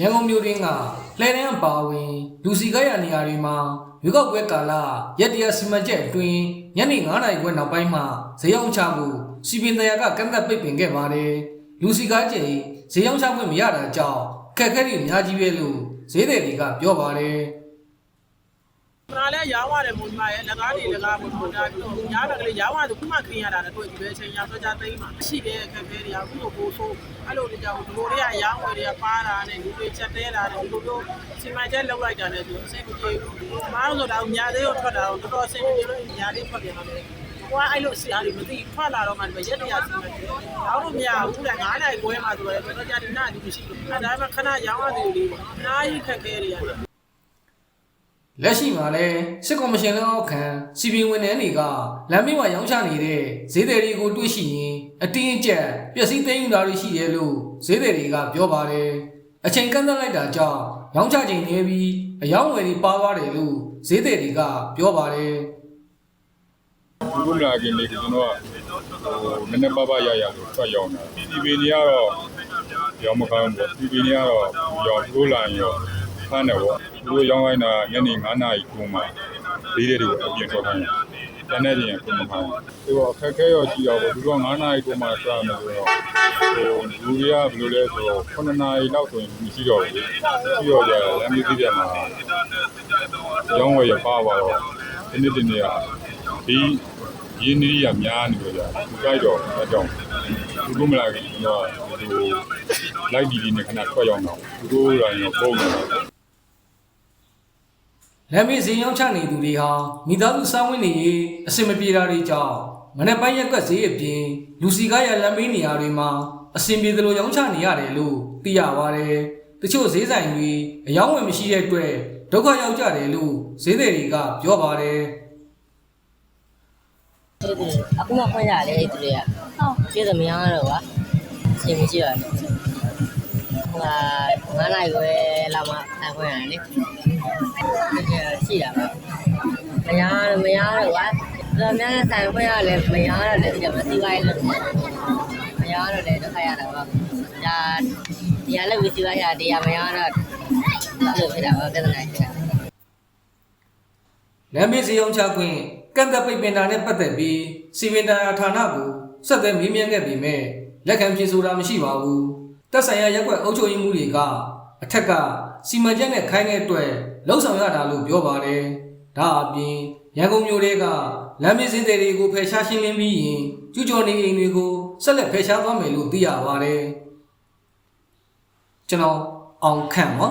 ရန်ကုန်မြို့တွင်းကလှည့်တန်းအပါအဝင်လူစီကားရနေရာတွေမှာရွေးကောက်ပွဲကာလရက်တရစီမံချက်အတွင်းညနေ9:00နာရီခွဲနောက်ပိုင်းမှာဈေးအောင်ချမှုစီပင်တရားကကန့်သက်ပိတ်ပင်ခဲ့ပါတယ်လူစီကားကျိဈေးအောင်ချခွင့်မရတာကြောင့်ခက်ခဲတွေအများကြီးပဲလို့ဈေးသည်တွေကပြောပါတယ် ဒါလည်းရောင်းရတယ်မုံမရဲ့လက်ကားတွေလက်ကားမုံမဒါပြီးတော့ညားတယ်ကလေးရောင်းရတယ်ခုမှခင်းရတာလည်းတွေ့ဒီပဲချိန်ရဆွကြသိမ်းမှာရှိတဲ့အခက်အခဲတွေကအခုလိုပို့ဆိုးအဲ့လိုတွေကြောင့်ဒီလိုတွေကရောင်းဝယ်တွေကပါတာနဲ့လူတွေချက်တဲတာနဲ့ဒီလိုမျိုးစီမံချက်လောက်လိုက်တာနဲ့ဆိုအစိတ်မပြေဘူးမားလို့ဆိုတာညာသေးကိုထွက်တာတော့တော်တော်အစိတ်မပြေလို့ညာလေးထွက်ပြန်တော့တယ်ကွာအဲ့လိုစီအားတွေမသိထွက်လာတော့မှဒီရက်တရာစီမံချက်တော့တော့မရဘူးတဲ့9နိုင်ခွဲမှာဆိုတော့တော်ကြာဒီနာဒီမရှိဘူးအဲ့ဒါမှခဏရောင်းရတယ်လေးပေါ့အများကြီးခက်ခဲတွေရတယ် လက်ရှိမှာလည်းစစ်ကော်မရှင်လက်အောက်ခံစီပီဝန်ထမ်းတွေကလမ်းမေးမှာရောင်းချနေတဲ့ဈေးသည်တွေကိုတွေ့ရှိရင်အတင်းအကျပ်ပျက်စီးသိမ်းယူတာတွေရှိတယ်လို့ဈေးသည်တွေကပြောပါတယ်အချိန်ကန့်သတ်လိုက်တာကြောင့်ရောင်းချချိန်နေပြီးအယောင်းဝယ်တွေပါသွားတယ်လို့ဈေးသည်တွေကပြောပါတယ်ဒီလိုလာခင်လေးကျွန်တော်ကဟိုနည်းနည်းပါးပါးရရလို့ထွက်ရောက်တာဒီဒီပင်ကြီးကတော့ရောင်းမကောင်းဘူးဒီပင်ကြီးကတော့ရောင်းထိုးလာရင်ရော ဖမ်းတယ်ပေါ့သူတို့ရောင်းလိုက်တာညနေ9နာရီကုန်းမှာ၄တဲ့တွေကိုအပြင်ထွက်ခိုင်းတယ်တနေ့ချင်းကုန်းမှာဒီတော့ခက်ခဲရောကြည့်တော့သူတို့က9နာရီကုန်းမှာစရမယ်ဆိုတော့ဟိုလူတွေကဘယ်လိုလဲဆိုတော့9နာရီလောက်ဆိုရင်မရှိတော့ဘူးပြီးတော့ကြာလမ်းမကြီးပြမှာရောင်းဝယ်ရပါပါတော့ဒီနေ့ဒီနေ့ကဒီရင်းနှီးရများနေကြတယ်ဒီကြိုက်တော့အကြောင်းသူတို့မလာခင်တော့ဟိုလိုက်ဒီဒီနဲ့ခဏထွက်ရောက်တော့သူတို့လာရင်တော့ပုံနေတယ် လမ်းမေးဈေးရောင်းချနေသူတွေဟာမိသားစုစားဝတ်နေရေးအဆင်မပြေတာတွေကြောင့်မနေ့ပိုင်းရက်ကွက်ဈေးအပြင်လူစီကားရလမ်းမေးနေရာတွေမှာအဆင်ပြေသလိုရောင်းချနေရတယ်လို့သိရပါတယ်။တချို့ဈေးဆိုင်တွေအယောင်းဝယ်မရှိတဲ့အတွက်ဒုက္ခရောက်ကြတယ်လို့ဈေးသည်တွေကပြောပါတယ်။对对，အခုမှဖွင့်ရတယ်အဲ့တူတွေကဟုတ်ကျေးဇူးမရတော့ကွာအချိန်မရှိတော့ဘူးဟိုက9နိုင်ခွဲလောက်မှအဖွင့်ရတယ်လေ ရှိတာပဲမရတော့မရတော့ကွာဒါများနဲ့ဆိုင်ဖွင့်ရလဲမရတော့လည်းဒီမှာစီကိုင်းလို့မရတော့လည်းတစ်ခါရတာပါဒါဒီရလည်းဝီစီကိုင်းရတရားမရတော့အဲ့လိုဖြစ်တာပါပြဿနာဖြစ်တာလမ်းမေးဈေးရောင်းချခွင့်ကန့်သက်ပိတ်ပင်တာနဲ့ပတ်သက်ပြီးစီဗင်တာယာဌာနကိုဆက်သွယ်မေးမြန်းခဲ့ပေမဲ့လက်ခံဖြေဆိုတာမရှိပါဘူး။တက်ဆိုင်ရာရက်ွက်အုပ်ချုပ်ရေးမှုတွေကအထက်ကစီမံချက်နဲ့ခိုင်းတဲ့အတွက် လှုပ်ဆောင်ရတာလို့ပြောပါတယ်။ဒါအပြင်ရန်ကုန်မြို့တွေကလမ်းမေးဈေးတွေကိုဖယ်ရှားရှင်းလင်းပြီးရင်ကျူးကျော်နေအိမ်တွေကိုဆက်လက်ဖယ်ရှားသွားမယ်လို့သိရပါတယ်။ကျွန်တော်အောင်ခန့်ပါ